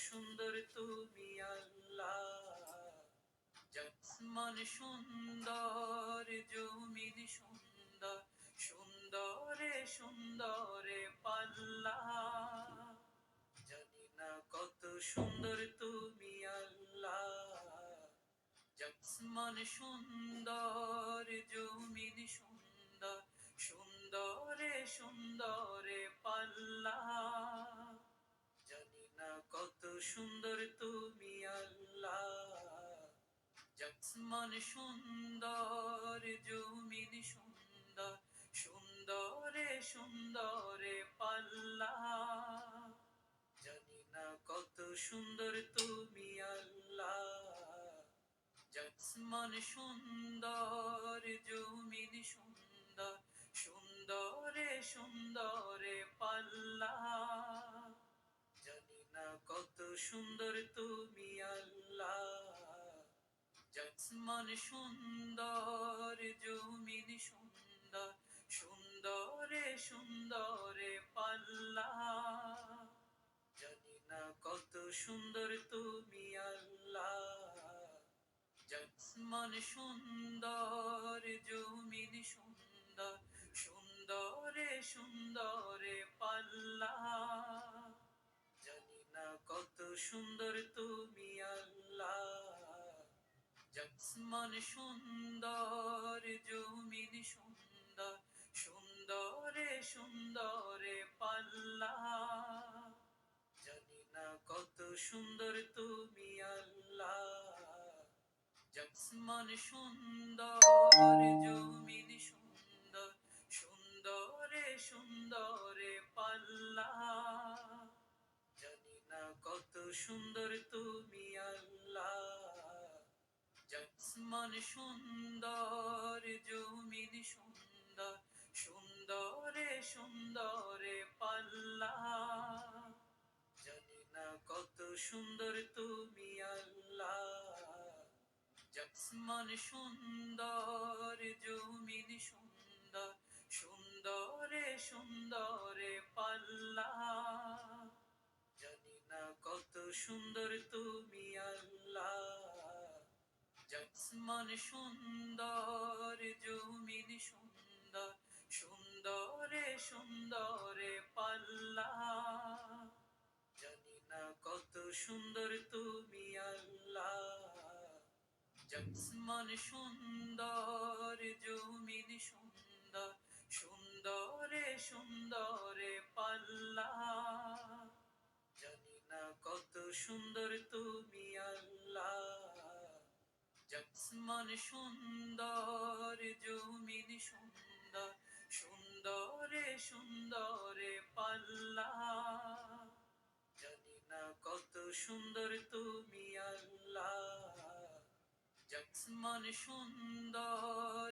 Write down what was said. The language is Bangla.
সুন্দর তুমি আল্লাহ। সুন্দর, জমিন সুন্দর, সুন্দরে সুন্দরে পাল্লা। জানি না কত সুন্দর তুমি আল্লাহ। জসমান সুন্দর। সুন্দর তুমি আল্লাহ। জসমান সুন্দর, জমিন সুন্দর, সুন্দরে সুন্দরে পাল্লা। জানি না কত সুন্দর তুমি আল্লাহ। জসমান সুন্দর, জমিন সুন্দর, সুন্দরে সুন্দরে পাল্লা। সুন্দর তুমি আল্লাহ। সুন্দর, জমিন সুন্দর, সুন্দরে সুন্দরে পাল্লা। জানি না কত সুন্দর তুমি আল্লাহ। সুন্দর, জমিন সুন্দর, সুন্দরে সুন্দরে পাল্লা। সুন্দর তুমি আল্লাহ। সুন্দর, জমিন সুন্দর, সুন্দরে সুন্দরে পাল্লা। জানি না কত সুন্দর তুমি আল্লাহ। জসমান সুন্দর সুন্দর তুমি আল্লাহ। সুন্দর, জমিন সুন্দর, সুন্দরে সুন্দরে পাল্লা। জানি না কত সুন্দর তুমি আল্লাহ। সুন্দর, জমিন সুন্দর, সুন্দরে সুন্দরে পাল্লা। সুন্দর তুমি আল্লাহ। সুন্দর, জমিন সুন্দর, সুন্দরে সুন্দরে পাল্লা। জানি না কত সুন্দর তুমি আল্লাহ। জসমান সুন্দর, জমিন সুন্দর, সুন্দরে সুন্দরে পাল্লা সুন্দর তুমি আল্লাহ। সুন্দর, জমিন সুন্দর, সুন্দরে সুন্দরে পাল্লা। জানি না কত সুন্দর তুমি আল্লাহ। জসমান সুন্দর।